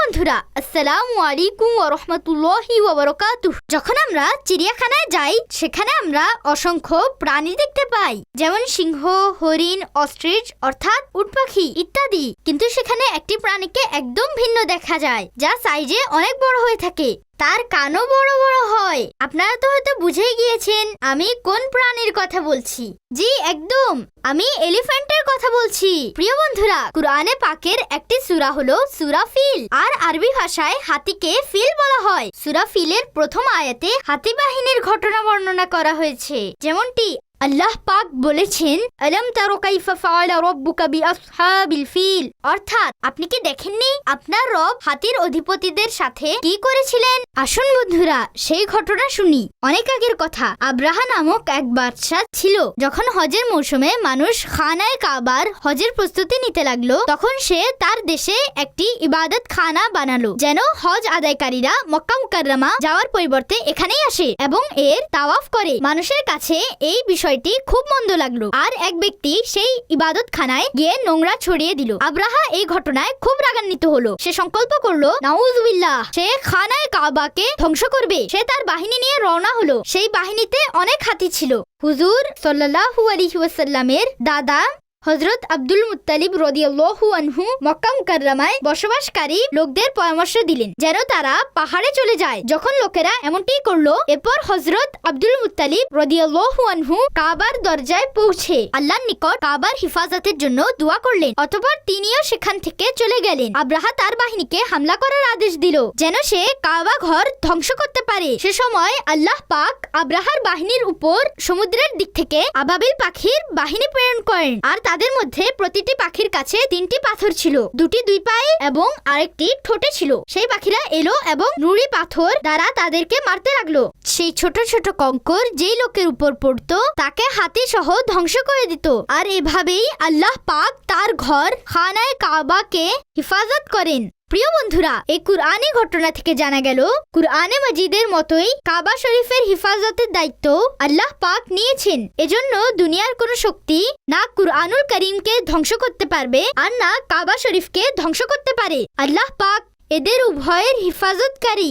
বন্ধুরা, আসসালামু আলাইকুম ওয়া রাহমাতুল্লাহি ওয়া বারাকাতুহু যখন আমরা চিড়িয়াখানায় যাই, সেখানে আমরা অসংখ্য প্রাণী দেখতে পাই। যেমন সিংহ, হরিণ, অস্ট্রিচ, অর্থাৎ উটপাখি ইত্যাদি। কিন্তু সেখানে একটি প্রাণীকে একদম ভিন্ন দেখা যায়, যা সাইজে অনেক বড় হয়ে থাকে। তার কানও বড় বড় হয়। আপনারা তো হয়তো বুঝেই গিয়েছেন, আমি কোন প্রাণীর কথা বলছি। জি, একদম। আমি এলিফ্যান্টের কথা বলছি। প্রিয় বন্ধুরা, কুরআনে পাকের একটি সূরা হলো সূরা ফিল। আর আরবি ভাষায় হাতিকে ফিল বলা হয়। সূরা ফিলের প্রথম আয়াতে হাতি বাহিনীর ঘটনা বর্ণনা করা হয়েছে। যেমনটি, আল্লাহ পাক বলেছেন, আলম তারো কাইফা ফাআলা রাব্বুকা বিআসহাবিল ফিল? অর্থাৎ, আপনি কি দেখেননি, আপনার রব হাতির অধিপতিদের সাথে কি করেছিলেন? আসুন বন্ধুরা, সেই ঘটনা শুনি। অনেক আগের কথা। আব্রাহা নামক এক বাদশাহ ছিল। যখন হজের মৌসুমে মানুষ খানায় কাবার হজের প্রস্তুতি নিতে লাগল, তখন সে তার দেশে একটি ইবাদত খানা বানালো, যেন হজ আদায়কারীরা মক্কা মুকাররমা যাওয়ার পরিবর্তে এখানেই আসে এবং এর তাওয়াফ করে। মানুষের কাছে এই বিষয়টি খুব মন্দ লাগল। আর এক ব্যক্তি সেই ইবাদত খানায় গিয়ে নোংরা ছড়িয়ে দিল। আব্রাহা এই ঘটনায় খুব রাগান্বিত হলো। সে সংকল্প করল নাউজুবিল্লাহ সে খানায় কাবাকে ধ্বংস করবে। সে তার বাহিনী নিয়ে রওনা হলো। সেই বাহিনীতে অনেক হাতি ছিল। হুজুর সাল্লাল্লাহু আলাইহি ওয়াসাল্লামের দাদা হজরত আব্দুল মুত্তালিব রদিয়াল্লাহু আনহু মক্কা মুকাররমায় বসবাসকারী লোকদের পরামর্শ দিলেন যেন তারা পাহাড়ে চলে যায়। যখন লোকেরা এমনটি করল, এরপর হজরত আব্দুল মুত্তালিব রদিয়াল্লাহু আনহু কাবার দরজায় পৌঁছে আল্লাহর নিকট কাবার হিফাজতের জন্য দোয়া করলেন, অতঃপর তিনিও সেখান থেকে চলে গেলেন। আব্রাহা তার বাহিনীকে হামলা করার আদেশ দিল যেন সে কাবা ঘর ধ্বংস করতে পারে। সে সময় আল্লাহ পাক আব্রাহার বাহিনীর উপর সমুদ্রের দিক থেকে আবাবিল পাখির বাহিনী প্রেরণ করেন। আর তাদের মধ্যে প্রতিটি পাখির কাছে তিনটি পাথর ছিল। দুটি দুই পায়ে এবং আরেকটি ঠোঁটে ছিল। সেই পাখিরা এলো এবং নুড়ি পাথর দ্বারা তাদেরকে মারতে লাগল। সেই ছোট ছোট কঙ্কর যেই লোকের উপর পড়ত, তাকে হাতি সহ ধ্বংস করে দিত। আর এভাবেই আল্লাহ পাক তার ঘর খানায় কাবাকে হেফাজত করেন। প্রিয় বন্ধুরা, এই কুরআনে ঘটনা থেকে জানা গেল, কুরআনে মজিদের মতোই কাবা শরীফের হেফাজতের দায়িত্ব আল্লাহ পাক নিয়েছেন। এজন্য দুনিয়ার কোনো শক্তি না কুরআনুল করিমকে ধ্বংস করতে পারবে, আর না কাবা শরীফকে ধ্বংস করতে পারে। আল্লাহ পাক এদের উভয়ের হিফাজতকারী।